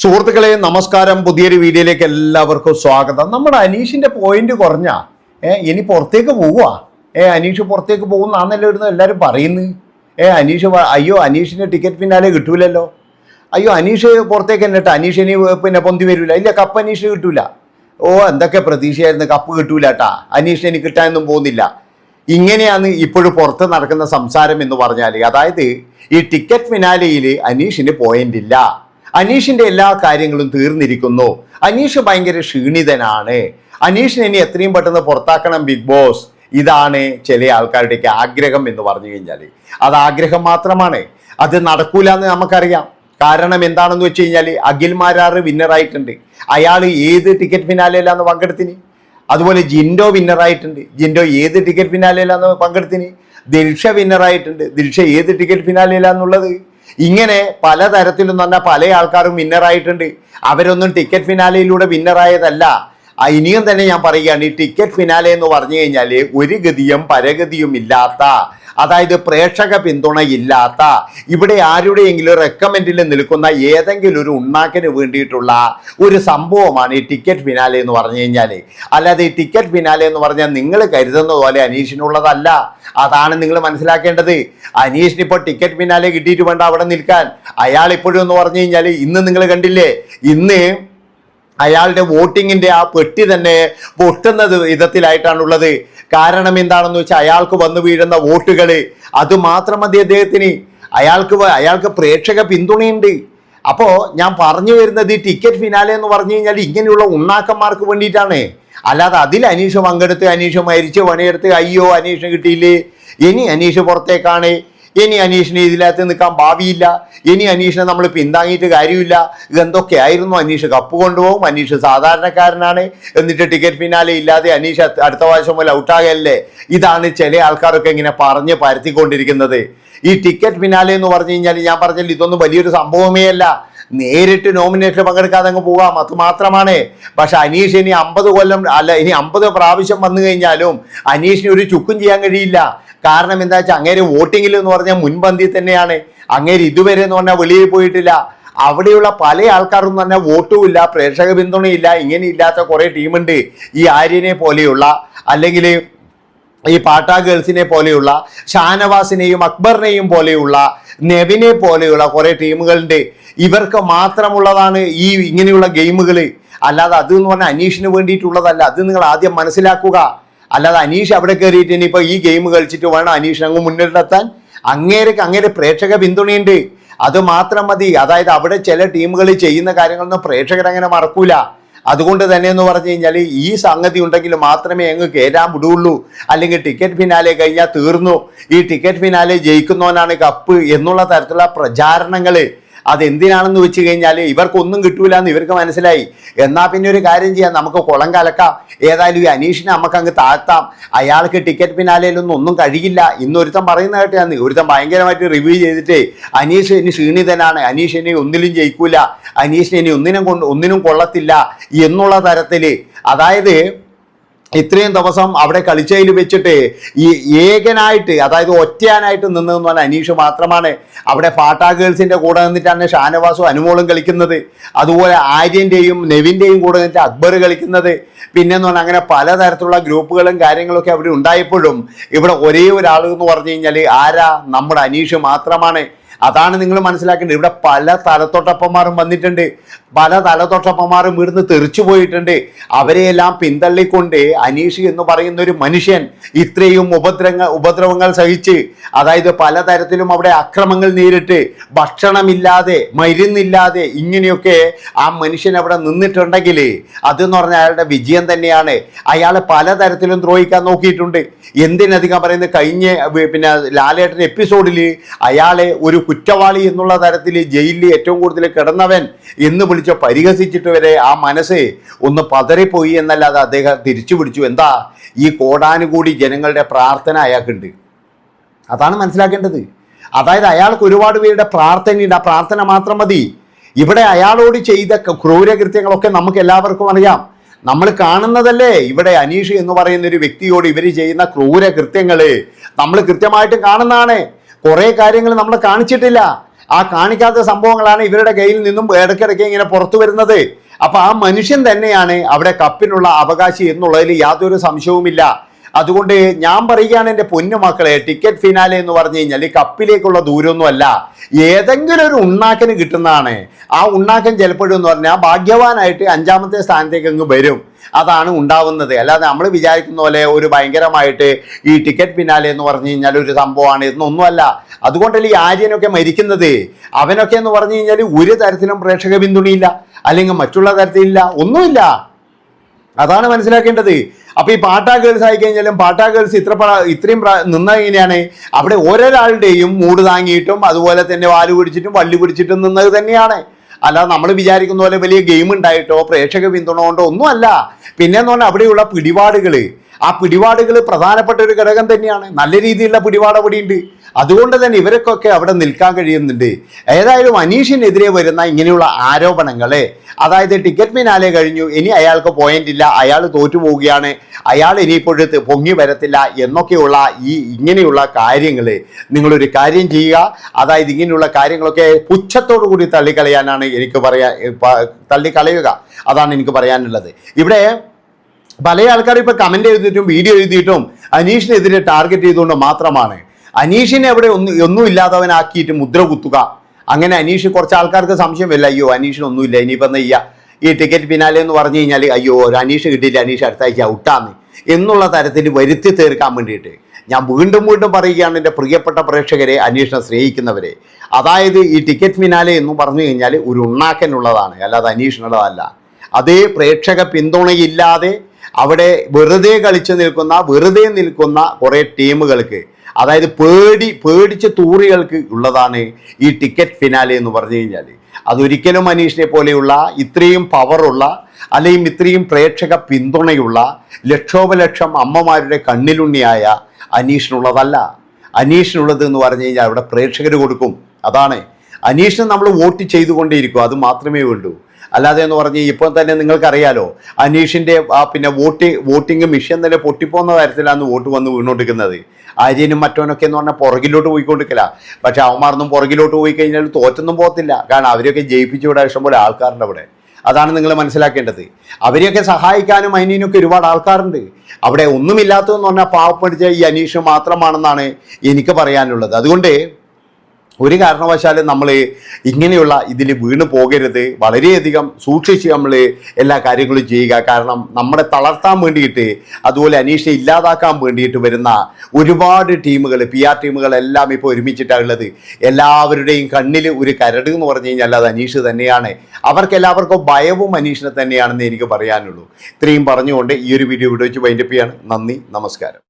സുഹൃത്തുക്കളെ നമസ്കാരം. പുതിയൊരു വീഡിയോയിലേക്ക് എല്ലാവർക്കും സ്വാഗതം. നമ്മുടെ അനീഷിന്റെ പോയിന്റ് കുറഞ്ഞ ഏ ഇനി പുറത്തേക്ക് പോവുക ഏ അനീഷ് പുറത്തേക്ക് പോകുന്നാന്നല്ലോ ഇരുന്ന് എല്ലാവരും പറയുന്നു? ഏ അനീഷ് അയ്യോ അനീഷിന്റെ ടിക്കറ്റ് പിന്നാലെ കിട്ടൂലല്ലോ. അയ്യോ അനീഷ് പുറത്തേക്ക് തന്നെ ഇട്ടോ അനീഷ് ഇനി പിന്നെ പൊന്തി വരില്ല ഇല്ല കപ്പ് അനീഷ് കിട്ടൂല. ഓ എന്തൊക്കെ പ്രതീക്ഷയായിരുന്നു കപ്പ് കിട്ടൂല കേട്ടാ അനീഷ് എനിക്ക് കിട്ടാനൊന്നും പോകുന്നില്ല. ഇങ്ങനെയാണ് ഇപ്പോഴും പുറത്ത് നടക്കുന്ന സംസാരം എന്ന് പറഞ്ഞാൽ അതായത് ഈ ടിക്കറ്റ് ഫിനാലയിൽ അനീഷിന് പോയിന്റ് ഇല്ല. അനീഷിന്റെ എല്ലാ കാര്യങ്ങളും തീർന്നിരിക്കുന്നു. അനീഷ് ഭയങ്കര ക്ഷീണിതനാണ്. അനീഷിനെ ഇനി എത്രയും പെട്ടെന്ന് പുറത്താക്കണം ബിഗ് ബോസ്? ഇതാണ് ചില ആൾക്കാരുടെയൊക്കെ ആഗ്രഹം എന്ന് പറഞ്ഞു കഴിഞ്ഞാൽ അത് ആഗ്രഹം മാത്രമാണ്. അത് നടക്കൂല എന്ന് നമുക്കറിയാം. കാരണം എന്താണെന്ന് വെച്ച് കഴിഞ്ഞാൽ അഖിൽമാരാറ് വിന്നറായിട്ടുണ്ട് അയാൾ ഏത് ടിക്കറ്റ് പിന്നാലെയല്ലാന്ന് പങ്കെടുത്തിന്? അതുപോലെ ജിൻഡോ വിന്നറായിട്ടുണ്ട് ജിൻഡോ ഏത് ടിക്കറ്റ് പിന്നാലെയല്ലാന്ന് പങ്കെടുത്തിന്? ദിൽഷ വിന്നറായിട്ടുണ്ട് ദിൽഷ ഏത് ടിക്കറ്റ് ഫിനാലയിലാന്നുള്ളത് ഇങ്ങനെ പലതരത്തിലും തന്നെ പല ആൾക്കാരും വിന്നറായിട്ടുണ്ട് അവരൊന്നും ടിക്കറ്റ് ഫിനാലയിലൂടെ വിന്നറായതല്ല ഇനിയും തന്നെ ഞാൻ പറയുകയാണ് ഈ ടിക്കറ്റ് ഫിനാലെ എന്ന് പറഞ്ഞു കഴിഞ്ഞാൽ ഒരു ഗതിയും പരഗതിയും ഇല്ലാത്ത അതായത് പ്രേക്ഷക പിന്തുണയില്ലാത്ത ഇവിടെ ആരുടെയെങ്കിലും റെക്കമെൻഡിൽ നിൽക്കുന്ന ഏതെങ്കിലും ഒരു ഉണ്ണാക്കിന് വേണ്ടിയിട്ടുള്ള ഒരു സംഭവമാണ് ഈ ടിക്കറ്റ് ഫിനാലെ എന്ന് പറഞ്ഞു കഴിഞ്ഞാൽ. അല്ലാതെ ഈ ടിക്കറ്റ് ഫിനാലെ എന്ന് പറഞ്ഞാൽ നിങ്ങൾ കരുതുന്ന പോലെ അനീഷിനുള്ളതല്ല. അതാണ് നിങ്ങൾ മനസ്സിലാക്കേണ്ടത്. അനീഷിന് ഇപ്പോൾ ടിക്കറ്റ് ഫിനാലെ കിട്ടിയിട്ട് വേണ്ട അവിടെ നിൽക്കാൻ. അയാൾ ഇപ്പോഴും എന്ന് പറഞ്ഞു കഴിഞ്ഞാൽ ഇന്ന് നിങ്ങൾ കണ്ടില്ലേ? ഇന്ന് അയാളുടെ വോട്ടിങ്ങിന്റെ ആ പെട്ടി തന്നെ പൊട്ടുന്നത് വിധത്തിലായിട്ടാണുള്ളത്. കാരണം എന്താണെന്ന് വെച്ചാൽ അയാൾക്ക് വന്നു വീഴുന്ന വോട്ടുകൾ അത് മാത്രം മതി അദ്ദേഹത്തിന്. അയാൾക്ക് അയാൾക്ക് പ്രേക്ഷക പിന്തുണയുണ്ട്. അപ്പോൾ ഞാൻ പറഞ്ഞു വരുന്നത് ഈ ടിക്കറ്റ് ഫിനാലെ എന്ന് പറഞ്ഞു കഴിഞ്ഞാൽ ഇങ്ങനെയുള്ള ഉണ്ണാക്കന്മാർക്ക് വേണ്ടിയിട്ടാണ്. അല്ലാതെ അതിൽ അനീഷ് പങ്കെടുത്ത് അനീഷ് മരിച്ച് പണിയെടുത്ത് അയ്യോ അനീഷ് കിട്ടിയില്ലേ? ഇനി അനീഷ് പുറത്തേക്കാണ്. ഇനി അനീഷിന് ഇതിനകത്ത് നിൽക്കാൻ ഭാവിയില്ല. ഇനി അനീഷിനെ നമ്മൾ പിന്താങ്ങിയിട്ട് കാര്യമില്ല. ഇതെന്തൊക്കെയായിരുന്നു അനീഷ് കപ്പ് കൊണ്ടുപോകും. അനീഷ് സാധാരണക്കാരനാണ്. എന്നിട്ട് ടിക്കറ്റ് പിന്നാലെ ഇല്ലാതെ അനീഷ് അടുത്ത പ്രാവശ്യം പോലെ ഔട്ടാകല്ലേ ഇതാണ് ചില ആൾക്കാരൊക്കെ ഇങ്ങനെ പറഞ്ഞ് പരത്തിക്കൊണ്ടിരിക്കുന്നത്. ഈ ടിക്കറ്റ് പിന്നാലെ എന്ന് പറഞ്ഞു കഴിഞ്ഞാൽ ഞാൻ പറഞ്ഞില്ല ഇതൊന്നും വലിയൊരു സംഭവമേ അല്ല. നേരിട്ട് നോമിനേഷൻ പങ്കെടുക്കാതെ അങ്ങ് പോകാം. അത് മാത്രമാണ്. പക്ഷെ അനീഷ് ഇനി അമ്പത് കൊല്ലം അല്ല ഇനി അമ്പത് പ്രാവശ്യം വന്നു കഴിഞ്ഞാലും അനീഷിന് ഒരു ചുക്കും ചെയ്യാൻ കഴിയില്ല. കാരണം എന്താ വെച്ചാൽ അങ്ങേര് വോട്ടിങ്ങിൽ എന്ന് പറഞ്ഞാൽ മുൻപന്തി തന്നെയാണ്. അങ്ങേര് ഇതുവരെ എന്ന് പറഞ്ഞാൽ വെളിയിൽ പോയിട്ടില്ല. അവിടെയുള്ള പല ആൾക്കാരും പറഞ്ഞാൽ വോട്ടുമില്ല പ്രേക്ഷക പിന്തുണയില്ല ഇങ്ങനെ ഇല്ലാത്ത കുറേ ടീമുണ്ട്. ഈ ആര്യനെ പോലെയുള്ള അല്ലെങ്കിൽ ഈ പാട്ടാ ഗേൾസിനെ പോലെയുള്ള ഷാനവാസിനെയും അക്ബറിനെയും പോലെയുള്ള നെവിനെ പോലെയുള്ള കുറെ ടീമുകളുണ്ട്. ഇവർക്ക് മാത്രമുള്ളതാണ് ഈ ഇങ്ങനെയുള്ള ഗെയിമുകൾ അല്ലാതെ അത് എന്ന് പറഞ്ഞാൽ അനീഷിന് വേണ്ടിയിട്ടുള്ളതല്ല. അത് നിങ്ങൾ ആദ്യം മനസ്സിലാക്കുക. അല്ലാതെ അനീഷ് അവിടെ കയറിയിട്ട് ഇനിയിപ്പോൾ ഈ ഗെയിം കളിച്ചിട്ട് വേണം അനീഷ് അങ്ങ് മുന്നിലെത്താൻ. അങ്ങേരക്ക് അങ്ങേരെ പ്രേക്ഷക പിന്തുണയുണ്ട്. അത് മാത്രം മതി. അതായത് അവിടെ ചില ടീമുകൾ ചെയ്യുന്ന കാര്യങ്ങളൊന്നും പ്രേക്ഷകർ അങ്ങനെ മറക്കൂല. അതുകൊണ്ട് തന്നെ എന്ന് പറഞ്ഞു കഴിഞ്ഞാൽ ഈ സംഗതി ഉണ്ടെങ്കിൽ മാത്രമേ അങ്ങ് കയറാൻ വിടുള്ളൂ. അല്ലെങ്കിൽ ടിക്കറ്റ് ഫിനാലെ കഴിഞ്ഞാൽ തീർന്നു. ഈ ടിക്കറ്റ് ഫിനാലെ ജയിക്കുന്നവനാണ് കപ്പ് എന്നുള്ള തരത്തിലുള്ള പ്രചാരണങ്ങൾ അതെന്തിനാണെന്ന് വെച്ച് കഴിഞ്ഞാൽ ഇവർക്കൊന്നും കിട്ടൂല എന്ന് ഇവർക്ക് മനസ്സിലായി. എന്നാൽ പിന്നെ ഒരു കാര്യം ചെയ്യാം. നമുക്ക് കുളം കലക്കാം. ഏതായാലും ഈ അനീഷിനെ നമുക്ക് അങ്ങ് താഴ്ത്താം. അയാൾക്ക് ടിക്കറ്റ് പിന്നാലെയിലൊന്നും ഒന്നും കഴിയില്ല. ഇന്ന് ഒരുത്തൻ പറയുന്ന കേട്ടാന്ന് ഒരുത്തൻ ഭയങ്കരമായിട്ട് റിവ്യൂ ചെയ്തിട്ട് അനീഷ് ഇനി ക്ഷീണിതനാണ്. അനീഷ് ഇനി ഒന്നിലും ജയിക്കൂല. അനീഷിനെ ഇനി ഒന്നിനും കൊണ്ട് ഒന്നിനും കൊള്ളത്തില്ല എന്നുള്ള തരത്തിൽ അതായത് ഇത്രയും ദിവസം അവിടെ കളിച്ചതിൽ വെച്ചിട്ട് ഈ ഏകനായിട്ട് അതായത് ഒറ്റയാനായിട്ട് നിന്നതെന്ന് പറഞ്ഞാൽ അനീഷ് മാത്രമാണ് അവിടെ പാട്ടാ ഗേൾസിന്റെ കൂടെ നിന്നിട്ടാണ് ഷാനവാസും അനുമോളും കളിക്കുന്നത്. അതുപോലെ ആര്യന്റെയും നെവിന്റെയും കൂടെ നിന്നിട്ട് അക്ബർ കളിക്കുന്നത്. പിന്നെന്ന് പറഞ്ഞാൽ അങ്ങനെ പലതരത്തിലുള്ള ഗ്രൂപ്പുകളും കാര്യങ്ങളൊക്കെ അവിടെ ഉണ്ടായപ്പോഴും ഇവിടെ ഒരേ ഒരാൾ എന്ന് പറഞ്ഞു കഴിഞ്ഞാൽ ആരാ? നമ്മുടെ അനീഷ് മാത്രമാണ്. അതാണ് നിങ്ങൾ മനസ്സിലാക്കേണ്ടത്. ഇവിടെ പല തലത്തൊട്ടപ്പന്മാരും വന്നിട്ടുണ്ട്. പല തലത്തൊട്ടപ്പന്മാരും ഇവിടുന്ന് തെറിച്ചു പോയിട്ടുണ്ട്. അവരെയെല്ലാം പിന്തള്ളിക്കൊണ്ട് അനീഷ് എന്ന് പറയുന്ന ഒരു മനുഷ്യൻ ഇത്രയും ഉപദ്രവങ്ങൾ ഉപദ്രവങ്ങൾ സഹിച്ച് അതായത് പലതരത്തിലും അവിടെ അക്രമങ്ങൾ നേരിട്ട് ഭക്ഷണമില്ലാതെ മരുന്നില്ലാതെ ഇങ്ങനെയൊക്കെ ആ മനുഷ്യൻ അവിടെ നിന്നിട്ടുണ്ടെങ്കിൽ അതെന്ന് പറഞ്ഞാൽ അയാളുടെ വിജയം തന്നെയാണ്. അയാൾ പലതരത്തിലും ദ്രോഹിക്കാൻ നോക്കിയിട്ടുണ്ട്. എന്തിനധികം പറയുന്നത്? കഴിഞ്ഞ പിന്നെ ലാലേട്ടൻ എപ്പിസോഡിൽ അയാളെ ഒരു കുറ്റവാളി എന്നുള്ള തരത്തിൽ ജയിലിൽ ഏറ്റവും കൂടുതൽ കിടന്നവൻ എന്ന് വിളിച്ച് പരിഹസിച്ചിട്ട് വരെ ആ മനസ്സ് ഒന്ന് പതറിപ്പോയി എന്നല്ലാതെ അദ്ദേഹം തിരിച്ചു പിടിച്ചു. എന്താ? ഈ കോടാനുകൂടി ജനങ്ങളുടെ പ്രാർത്ഥന അയാൾക്കുണ്ട്. അതാണ് മനസ്സിലാക്കേണ്ടത്. അതായത് അയാൾക്ക് ഒരുപാട് പേരുടെ പ്രാർത്ഥനയുണ്ട്. ആ പ്രാർത്ഥന മാത്രം മതി. ഇവിടെ അയാളോട് ചെയ്ത ക്രൂരകൃത്യങ്ങളൊക്കെ നമുക്ക് എല്ലാവർക്കും അറിയാം. നമ്മൾ കാണുന്നതല്ലേ? ഇവിടെ അനീഷ് എന്ന് പറയുന്ന ഒരു വ്യക്തിയോട് ഇവർ ചെയ്യുന്ന ക്രൂര കൃത്യങ്ങൾ നമ്മൾ കൃത്യമായിട്ട് കാണുന്നതാണ്. കുറെ കാര്യങ്ങൾ നമ്മൾ കാണിച്ചിട്ടില്ല. ആ കാണിക്കാത്ത സംഭവങ്ങളാണ് ഇവരുടെ കയ്യിൽ നിന്നും ഇടയ്ക്കിടയ്ക്ക് ഇങ്ങനെ പുറത്തു വരുന്നത്. അപ്പൊ ആ മനുഷ്യൻ തന്നെയാണ് അവിടെ കപ്പിനുള്ള അവകാശി എന്നുള്ളതിൽ യാതൊരു സംശയവുമില്ല. അതുകൊണ്ട് ഞാൻ പറയുകയാണ് എന്റെ പൊന്നു മക്കളെ ടിക്കറ്റ് ഫിനാലെ എന്ന് പറഞ്ഞു കഴിഞ്ഞാൽ കപ്പിലേക്കുള്ള ദൂരമൊന്നുമല്ല. ഏതെങ്കിലും ഒരു ഉണ്ണാക്കന് കിട്ടുന്നതാണ്. ആ ഉണ്ണാക്കൻ ചിലപ്പോഴും എന്ന് പറഞ്ഞാൽ ഭാഗ്യവാനായിട്ട് അഞ്ചാമത്തെ സ്ഥാനത്തേക്ക് അങ്ങ് വരും. അതാണ് ഉണ്ടാവുന്നത്. അല്ലാതെ നമ്മൾ വിചാരിക്കുന്ന പോലെ ഒരു ഭയങ്കരമായിട്ട് ഈ ടിക്കറ്റ് പിന്നാലെ എന്ന് പറഞ്ഞു കഴിഞ്ഞാൽ ഒരു സംഭവമാണ് എന്നൊന്നുമല്ല. അതുകൊണ്ടല്ലേ ഈ ആര്യനൊക്കെ മരിക്കുന്നത്? അവനൊക്കെ എന്ന് പറഞ്ഞു കഴിഞ്ഞാൽ ഒരു തരത്തിലും പ്രേക്ഷക പിന്തുണയില്ല. അല്ലെങ്കിൽ മറ്റുള്ള തരത്തിലില്ല. ഒന്നുമില്ല. അതാണ് മനസ്സിലാക്കേണ്ടത്. അപ്പൊ ഈ പാട്ടാ ഗേൾസ് ആയി കഴിഞ്ഞാലും പാട്ടാ ഗേൾസ് ഇത്ര ഇത്രയും നിന്ന എങ്ങനെയാണ്? അവിടെ ഓരോരാളുടെയും മൂട് താങ്ങിയിട്ടും അതുപോലെ തന്നെ വാൽ പിടിച്ചിട്ടും വള്ളി പിടിച്ചിട്ടും നിന്നത് തന്നെയാണ്. അല്ലാതെ നമ്മൾ വിചാരിക്കുന്ന പോലെ വലിയ ഗെയിം ഉണ്ടായിട്ടോ പ്രേക്ഷക പിന്തുണ കൊണ്ടോ ഒന്നും അല്ല പിന്നെ എന്ന് പറഞ്ഞാൽ അവിടെയുള്ള പിടിപാടുകൾ ആ പിടിപാടുകൾ പ്രധാനപ്പെട്ട ഒരു ഘടകം തന്നെയാണ്. നല്ല രീതിയിലുള്ള പിടിപാട് അവിടെ ഉണ്ട് അതുകൊണ്ട് തന്നെ ഇവർക്കൊക്കെ അവിടെ നിൽക്കാൻ കഴിയുന്നുണ്ട്. ഏതായാലും അനീഷിനെതിരെ വരുന്ന ഇങ്ങനെയുള്ള ആരോപണങ്ങളെ അതായത് ടിക്കറ്റ് മിനാലെ കഴിഞ്ഞു. ഇനി അയാൾക്ക് പോയിന്റ് ഇല്ല. അയാൾ തോറ്റു പോവുകയാണ് അയാൾ ഇനിയിപ്പോഴത്ത് പൊങ്ങി വരത്തില്ല എന്നൊക്കെയുള്ള ഈ ഇങ്ങനെയുള്ള കാര്യങ്ങൾ നിങ്ങളൊരു കാര്യം ചെയ്യുക. അതായത് ഇങ്ങനെയുള്ള കാര്യങ്ങളൊക്കെ പുച്ഛത്തോടു കൂടി തള്ളിക്കളയാനാണ് എനിക്ക് പറയാ തള്ളിക്കളയുക. അതാണ് എനിക്ക് പറയാനുള്ളത്. ഇവിടെ പല ആൾക്കാരും ഇപ്പൊ കമന്റ് എഴുതിയിട്ടും വീഡിയോ എഴുതിയിട്ടും അനീഷിനെതിരെ ടാർഗറ്റ് ചെയ്തുകൊണ്ട് മാത്രമാണ്. അനീഷിനെ അവിടെ ഒന്നും ഒന്നും ഇല്ലാത്തവനാക്കിയിട്ട് മുദ്ര കുത്തുക. അങ്ങനെ അനീഷ് കുറച്ച് ആൾക്കാർക്ക് സംശയം വല്ല അയ്യോ അനീഷിനൊന്നുമില്ല ഇനിയിപ്പം എന്താ ചെയ്യുക ഈ ടിക്കറ്റ് പിന്നാലെ എന്ന് പറഞ്ഞു കഴിഞ്ഞാൽ അയ്യോ ഒരു അനീഷ് കിട്ടിയില്ല അനീഷ് അടുത്ത ആഴ്ച ഔട്ടാന്ന് എന്നുള്ള തരത്തിൽ വരുത്തി തീർക്കാൻ വേണ്ടിയിട്ട് ഞാൻ വീണ്ടും വീണ്ടും പറയുകയാണ് എന്റെ പ്രിയപ്പെട്ട പ്രേക്ഷകരെ അന്വേഷണം സ്നേഹിക്കുന്നവരെ. അതായത് ഈ ടിക്കറ്റ് ഫിനാലെ എന്ന് പറഞ്ഞു കഴിഞ്ഞാൽ ഒരു ഉണ്ണാക്കനുള്ളതാണ്. അല്ലാതെ അന്വേഷണമുള്ളതല്ല അതേ പ്രേക്ഷക പിന്തുണയില്ലാതെ അവിടെ വെറുതെ കളിച്ചു നിൽക്കുന്ന വെറുതെ നിൽക്കുന്ന കുറേ ടീമുകൾക്ക് അതായത് പേടി പേടിച്ച തൂറികൾക്ക് ഉള്ളതാണ് ഈ ടിക്കറ്റ് ഫിനാലെ എന്ന് പറഞ്ഞു കഴിഞ്ഞാൽ അതൊരിക്കലും മനീഷിനെ പോലെയുള്ള ഇത്രയും പവറുള്ള അല്ലെങ്കിൽ ഇത്രയും പ്രേക്ഷക പിന്തുണയുള്ള ലക്ഷോപലക്ഷം അമ്മമാരുടെ കണ്ണിലുണ്ണിയായ അനീഷിനുള്ളതല്ല. അനീഷിനുള്ളത് എന്ന് പറഞ്ഞു കഴിഞ്ഞാൽ അവിടെ പ്രേക്ഷകർ കൊടുക്കും. അതാണ്. അനീഷിന് നമ്മൾ വോട്ട് ചെയ്തുകൊണ്ടേയിരിക്കും. അത് മാത്രമേ വേണ്ടൂ. അല്ലാതെ എന്ന് പറഞ്ഞ് ഇപ്പോൾ തന്നെ നിങ്ങൾക്കറിയാലോ അനീഷിന്റെ ആ പിന്നെ വോട്ടിംഗ് വോട്ടിംഗ് മിഷൻ തന്നെ പൊട്ടിപ്പോകുന്ന തരത്തിലാണ് വോട്ട് വന്ന് വീണുകൊണ്ടിരിക്കുന്നത് ആര്യനും മറ്റവനൊക്കെ എന്ന് പറഞ്ഞാൽ പുറകിലോട്ട് പോയിക്കൊണ്ടിരിക്കില്ല പക്ഷെ അവന്മാർന്നും പുറകിലോട്ട് പോയി കഴിഞ്ഞാൽ തോറ്റൊന്നും പോകത്തില്ല. കാരണം അവരെയൊക്കെ ജയിപ്പിച്ചു വിടാൻ ഇഷ്ടംപോലെ ആൾക്കാരുണ്ട് അവിടെ. അതാണ് നിങ്ങൾ മനസ്സിലാക്കേണ്ടത്. അവരെയൊക്കെ സഹായിക്കാനും അനിയനൊക്കെ ഒരുപാട് ആൾക്കാരുണ്ട്. അവിടെ ഒന്നുമില്ലാത്തതെന്ന് പറഞ്ഞാൽ പാവപ്പെടുത്തിയ ഈ അനീഷ് മാത്രമാണെന്നാണ് എനിക്ക് പറയാനുള്ളത്. അതുകൊണ്ട് ഒരു കാരണവശാലും നമ്മൾ ഇങ്ങനെയുള്ള ഇതിൽ വീണ് പോകരുത്. വളരെയധികം സൂക്ഷിച്ച് നമ്മൾ എല്ലാ കാര്യങ്ങളും ചെയ്യുക. കാരണം നമ്മളെ തളർത്താൻ വേണ്ടിയിട്ട് അതുപോലെ അനീഷെ ഇല്ലാതാക്കാൻ വേണ്ടിയിട്ട് വരുന്ന ഒരുപാട് ടീമുകൾ പി ആർ ടീമുകളെല്ലാം ഇപ്പോൾ ഒരുമിച്ചിട്ടാണ് ഉള്ളത്. എല്ലാവരുടെയും കണ്ണിൽ ഒരു കരട് എന്ന് പറഞ്ഞു കഴിഞ്ഞാൽ അത് അനീഷ് തന്നെയാണ്. അവർക്കെല്ലാവർക്കും ഭയവും അനീഷിനെ തന്നെയാണെന്ന് എനിക്ക് പറയാനുള്ളൂ. ഇത്രയും പറഞ്ഞുകൊണ്ട് ഈ ഒരു വീഡിയോ ഇവിടെ വെച്ച് വൈൻഡപ്പ് ചെയ്യാണ്. നന്ദി നമസ്കാരം.